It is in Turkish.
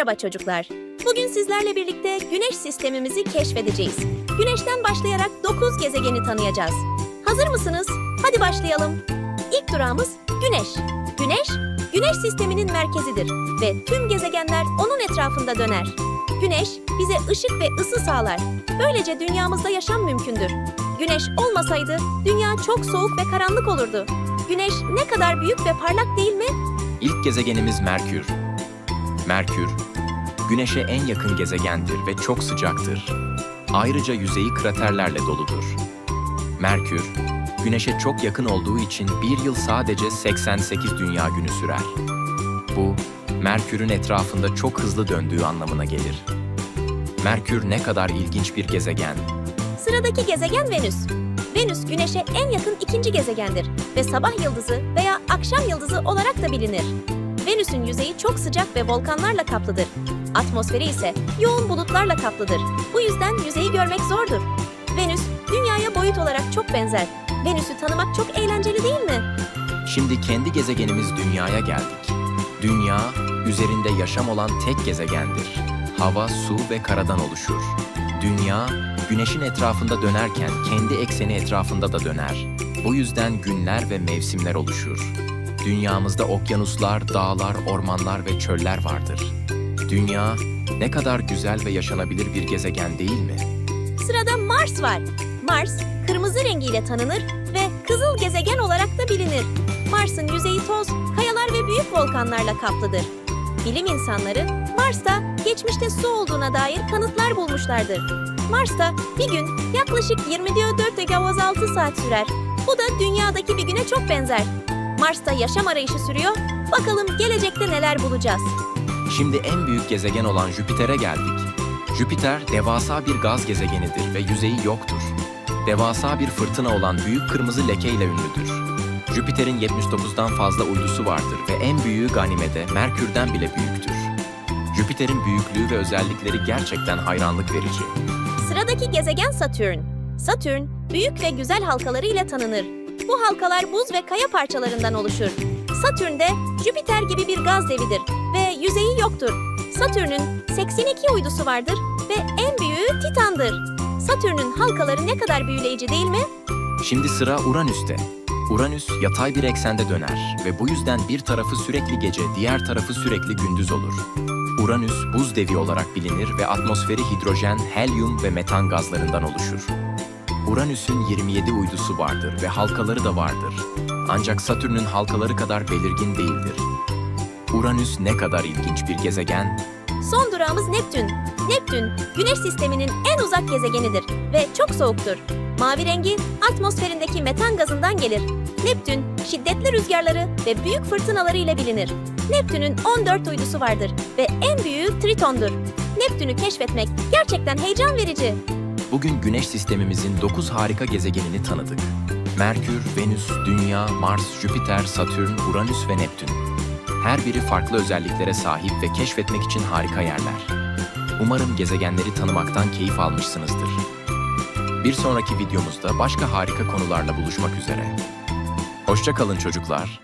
Merhaba çocuklar. Bugün sizlerle birlikte Güneş sistemimizi keşfedeceğiz. Güneşten başlayarak 9 gezegeni tanıyacağız. Hazır mısınız? Hadi başlayalım. İlk durağımız Güneş. Güneş, Güneş sisteminin merkezidir ve tüm gezegenler onun etrafında döner. Güneş bize ışık ve ısı sağlar. Böylece dünyamızda yaşam mümkündür. Güneş olmasaydı dünya çok soğuk ve karanlık olurdu. Güneş ne kadar büyük ve parlak değil mi? İlk gezegenimiz Merkür. Merkür, Güneş'e en yakın gezegendir ve çok sıcaktır. Ayrıca yüzeyi kraterlerle doludur. Merkür, Güneş'e çok yakın olduğu için bir yıl sadece 88 dünya günü sürer. Bu, Merkür'ün etrafında çok hızlı döndüğü anlamına gelir. Merkür ne kadar ilginç bir gezegen. Sıradaki gezegen Venüs. Venüs Güneş'e en yakın ikinci gezegendir ve sabah yıldızı veya akşam yıldızı olarak da bilinir. Venüs'ün yüzeyi çok sıcak ve volkanlarla kaplıdır. Atmosferi ise yoğun bulutlarla kaplıdır. Bu yüzden yüzeyi görmek zordur. Venüs, Dünya'ya boyut olarak çok benzer. Venüs'ü tanımak çok eğlenceli değil mi? Şimdi kendi gezegenimiz Dünya'ya geldik. Dünya, üzerinde yaşam olan tek gezegendir. Hava, su ve karadan oluşur. Dünya, güneşin etrafında dönerken kendi ekseni etrafında da döner. Bu yüzden günler ve mevsimler oluşur. Dünyamızda okyanuslar, dağlar, ormanlar ve çöller vardır. Dünya, ne kadar güzel ve yaşanabilir bir gezegen değil mi? Sırada Mars var. Mars, kırmızı rengiyle tanınır ve kızıl gezegen olarak da bilinir. Mars'ın yüzeyi toz, kayalar ve büyük volkanlarla kaplıdır. Bilim insanları Mars'ta geçmişte su olduğuna dair kanıtlar bulmuşlardır. Mars'ta bir gün yaklaşık 24,6 saat sürer. Bu da dünyadaki bir güne çok benzer. Mars'ta yaşam arayışı sürüyor. Bakalım gelecekte neler bulacağız. Şimdi en büyük gezegen olan Jüpiter'e geldik. Jüpiter devasa bir gaz gezegenidir ve yüzeyi yoktur. Devasa bir fırtına olan büyük kırmızı leke ile ünlüdür. Jüpiter'in 79'dan fazla uydusu vardır ve en büyüğü Ganymede Merkür'den bile büyüktür. Jüpiter'in büyüklüğü ve özellikleri gerçekten hayranlık verici. Sıradaki gezegen Satürn. Satürn, büyük ve güzel halkaları ile tanınır. Bu halkalar buz ve kaya parçalarından oluşur. Satürn de Jüpiter gibi bir gaz devidir ve yüzeyi yoktur. Satürn'ün 82 uydusu vardır ve en büyüğü Titan'dır. Satürn'ün halkaları ne kadar büyüleyici değil mi? Şimdi sıra Uranüs'te. Uranüs yatay bir eksende döner ve bu yüzden bir tarafı sürekli gece, diğer tarafı sürekli gündüz olur. Uranüs buz devi olarak bilinir ve atmosferi hidrojen, helyum ve metan gazlarından oluşur. Uranüs'ün 27 uydusu vardır ve halkaları da vardır. Ancak Satürn'ün halkaları kadar belirgin değildir. Uranüs ne kadar ilginç bir gezegen, Son durağımız Neptün. Neptün, Güneş sisteminin en uzak gezegenidir ve çok soğuktur. Mavi rengi atmosferindeki metan gazından gelir. Neptün, şiddetli rüzgarları ve büyük fırtınaları ile bilinir. Neptün'ün 14 uydusu vardır ve en büyüğü Triton'dur. Neptün'ü keşfetmek gerçekten heyecan verici. Bugün Güneş sistemimizin 9 harika gezegenini tanıdık. Merkür, Venüs, Dünya, Mars, Jüpiter, Satürn, Uranüs ve Neptün. Her biri farklı özelliklere sahip ve keşfetmek için harika yerler. Umarım gezegenleri tanımaktan keyif almışsınızdır. Bir sonraki videomuzda başka harika konularla buluşmak üzere. Hoşça kalın çocuklar.